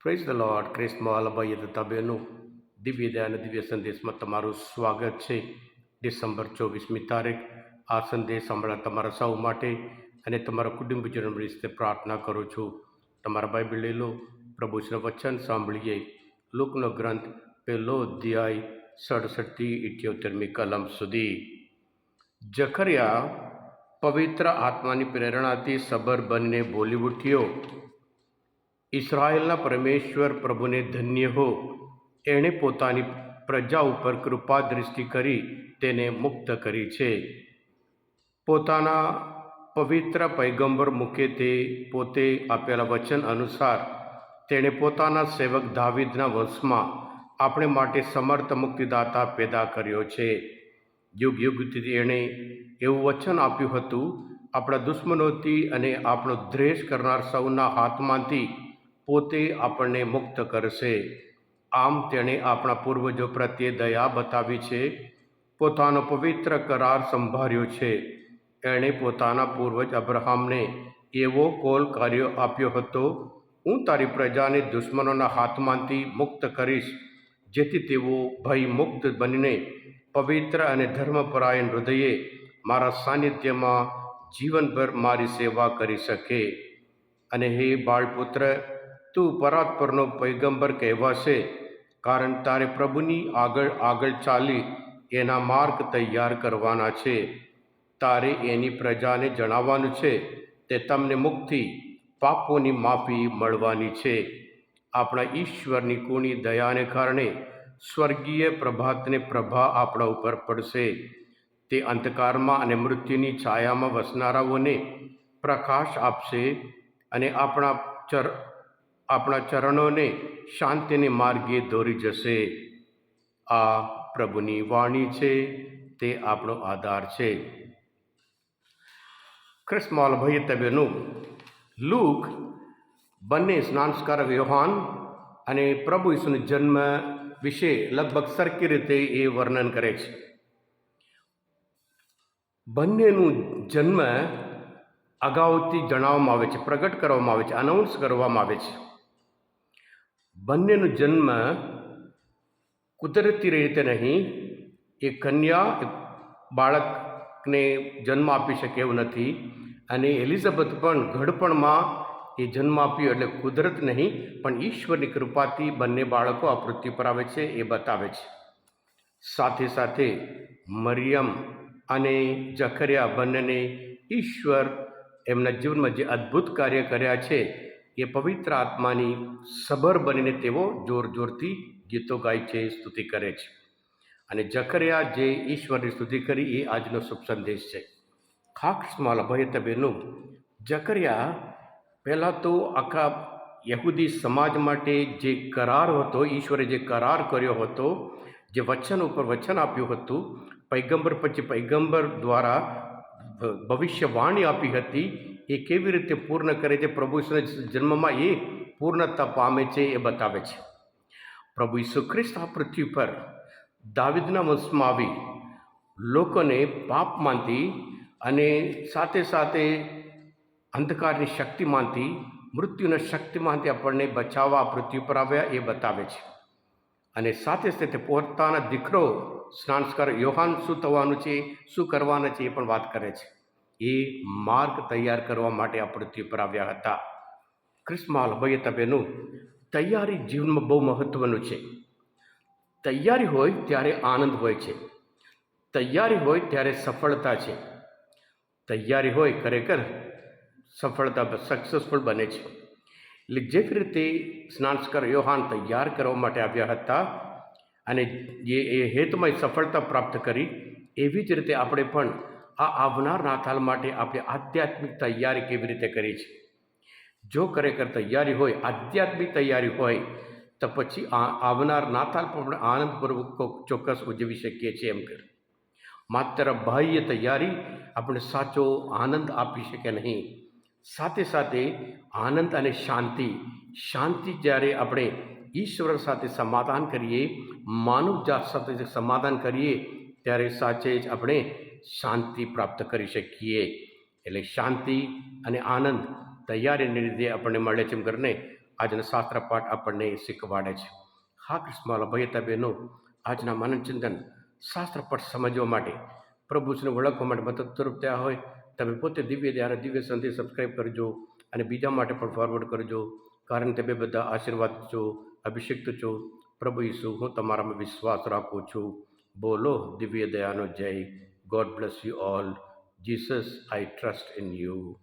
Praise the lord ક્રિસ્મા અલભાઈ તથા બહેનો દિવ્ય દયા અને દિવ્ય સંદેશમાં તમારું સ્વાગત છે ડિસેમ્બર ચોવીસમી તારીખ આ સંદેશ હમણાં તમારા સૌ માટે અને તમારા કુટુંબજનો રીતે પ્રાર્થના કરું છું તમારા બાઇબલ લઈ લો પ્રભુશ્રીનું વચન સાંભળીએ લોકનો ગ્રંથ પહેલો અધ્યાય સડસઠથી ઇઠ્યોતેરમી કલમ સુધી જખરિયા પવિત્ર આત્માની પ્રેરણાથી સબર બનીને બોલી ઉઠ્યો ઇસરાયેલના પરમેશ્વર પ્રભુને ધન્ય હો. એણે પોતાની પ્રજા ઉપર કૃપા દૃષ્ટિ કરી તેને મુક્ત કરી છે. પોતાના પવિત્ર પૈગંબર મૂકે તે પોતે આપેલા વચન અનુસાર તેણે પોતાના સેવક દાવિદના વંશમાં આપણે માટે સમર્થ મુક્તિદાતા પેદા કર્યો છે. યુગ યુગથી એણે એવું વચન આપ્યું હતું, આપણા દુશ્મનોથી અને આપણો દ્વેષ કરનાર સૌના હાથમાંથી પોતે આપણને મુક્ત કરશે. આમ તેણે આપણા પૂર્વજો પ્રત્યે દયા બતાવી છે. પોતાનો પવિત્ર કરાર સંભાળ્યો છે. એણે પોતાના પૂર્વજ અબ્રહામને એવો કોલ કાર્યો આપ્યો હતો, હું તારી પ્રજાને દુશ્મનોના હાથમાંથી મુક્ત કરીશ, જેથી તેઓ ભય મુક્ત બનીને પવિત્ર અને ધર્મપરાયણ હૃદયે મારા સાનિધ્યમાં જીવનભર મારી સેવા કરી શકે. અને હે બાળપુત્ર તું પરાત્પરનો પૈગંબર કહેવાશે, કારણ તારે પ્રભુની આગળ આગળ ચાલી એના માર્ગ તૈયાર કરવાના છે. તારે એની પ્રજાને જણાવવાનું છે, તે તમને મુક્તિ, પાપોની માફી મળવાની છે. આપણા ઈશ્વરની કુણી દયાને કારણે સ્વર્ગીય પ્રભાતને પ્રભા આપણા ઉપર પડશે. તે અંધકારમાં અને મૃત્યુની છાયામાં વસનારાઓને પ્રકાશ આપશે અને આપણા ચર આપણા ચરણોને શાંતિને માર્ગે દોરી જશે. આ પ્રભુની વાણી છે, તે આપણો આધાર છે. ખ્રિસ્માલ ભયતવ્યનું લૂક, બંને સ્નાનસ્કાર વ્યવહાન અને પ્રભુ ઈસુનો જન્મ વિશે લગભગ સરખી રીતે એ વર્ણન કરે છે. બંનેનું જન્મ અગાઉથી જણાવવામાં આવે છે, પ્રગટ કરવામાં આવે છે અનાઉન્સ કરવામાં આવે છે. બંનેનો જન્મ કુદરતી રીતે નહીં, એ કન્યા બાળકને જન્મ આપી શકે એવું નથી. અને એલિઝાબેથ પણ ઘડપણમાં એ જન્મ આપ્યો એટલે કુદરત નહીં, પણ ઈશ્વરની કૃપાથી બંને બાળકો આ પૃથ્વી પર આવે છે, એ બતાવે છે. સાથે સાથે મરિયમ અને જખરિયા બંનેને ઈશ્વર એમના જીવનમાં જે અદ્ભુત કાર્ય કર્યા છે એ પવિત્ર આત્માની સબર બનીને તેઓ જોર જોરથી ગીતો ગાય છે, સ્તુતિ કરે છે. અને જખરિયા જે ઈશ્વરની સ્તુતિ કરી એ આજનો શુભ સંદેશ છે. ખાક્ષમાલ ભયતબેનું જકરિયા પહેલાં તો આખા યહૂદી સમાજ માટે જે કરાર હતો, ઈશ્વરે જે કરાર કર્યો હતો, જે વચન ઉપર વચન આપ્યું હતું, પૈગંબર પછી પૈગંબર દ્વારા ભવિષ્યવાણી આપી હતી એ કેવી રીતે પૂર્ણ કરે છે? પ્રભુ ઈસુના જન્મમાં એ પૂર્ણતા પામે છે એ બતાવે છે. પ્રભુ ઈસુ ખ્રિસ્ત આ પૃથ્વી પર દાવિદના વંશમાં આવી લોકોને પાપમાંથી અને સાથે સાથે અંધકારની શક્તિમાંથી મૃત્યુના શક્તિમાંથી આપણને બચાવવા પૃથ્વી પર આવ્યા એ બતાવે છે. અને સાથે સાથે પોતાના દીકરો સ્નાનસ્કાર યોહાન શું થવાનું છે, શું કરવાના છે એ પણ વાત કરે છે. એ માર્ગ તૈયાર કરવા માટે આ પૃથ્વી પર આવ્યા હતા. ક્રિસ્માલ ભાઈ તબેનું તૈયારી જીવનમાં બહુ મહત્ત્વનું છે. તૈયારી હોય ત્યારે આનંદ હોય છે. તૈયારી હોય ત્યારે સફળતા છે. તૈયારી હોય ખરેખર સફળતા સક્સેસફુલ બને છે. એટલે જે રીતે સ્નાનસ્કર યોહાન તૈયાર કરવા માટે આવ્યા હતા અને જે એ હેતુમાં સફળતા પ્રાપ્ત કરી, એવી જ રીતે આપણે પણ આ આવનાર નાતાલ માટે આપણે આધ્યાત્મિક તૈયારી કેવી રીતે કરી છે? જો ખરેખર તૈયારી હોય, આધ્યાત્મિક તૈયારી હોય, તો પછી આવનાર નાતાલ પણ આપણે આનંદપૂર્વક ચોક્કસ ઉજવી શકીએ છીએ એમ કર માત્ર બાહ્ય તૈયારી આપણે સાચો આનંદ આપી શકે નહીં. સાથે સાથે આનંદ અને શાંતિ શાંતિ જ્યારે આપણે ઈશ્વર સાથે સમાધાન કરીએ, માનવ જાત સાથે સમાધાન કરીએ, ત્યારે સાચે જ આપણે શાંતિ પ્રાપ્ત કરી શકીએ. એટલે શાંતિ અને આનંદ તૈયારીને લીધે આપણને મળે છે એમ કરીને આજના શાસ્ત્ર પાઠ આપણને શીખવાડે છે. હા કૃષ્ણવાલા ભયતા બહેનો આજના માનવ ચિંતન શાસ્ત્ર પાઠ સમજવા માટે પ્રભુશ્રીને ઓળખવા માટે મદદરૂપ થયા હોય, તમે પોતે દિવ્ય ધ્યાન, દિવ્ય સંધિ સબસ્ક્રાઈબ કરજો અને બીજા માટે પણ ફોરવર્ડ કરજો. કારણ તમે બધા આશીર્વાદ છો, અભિષિક્ત છો. પ્રભુ ઈસુ, હું તમારામાં વિશ્વાસ રાખું છું. બોલો, દિવ્ય દયાનો જય God bless you all. Jesus, I trust in you.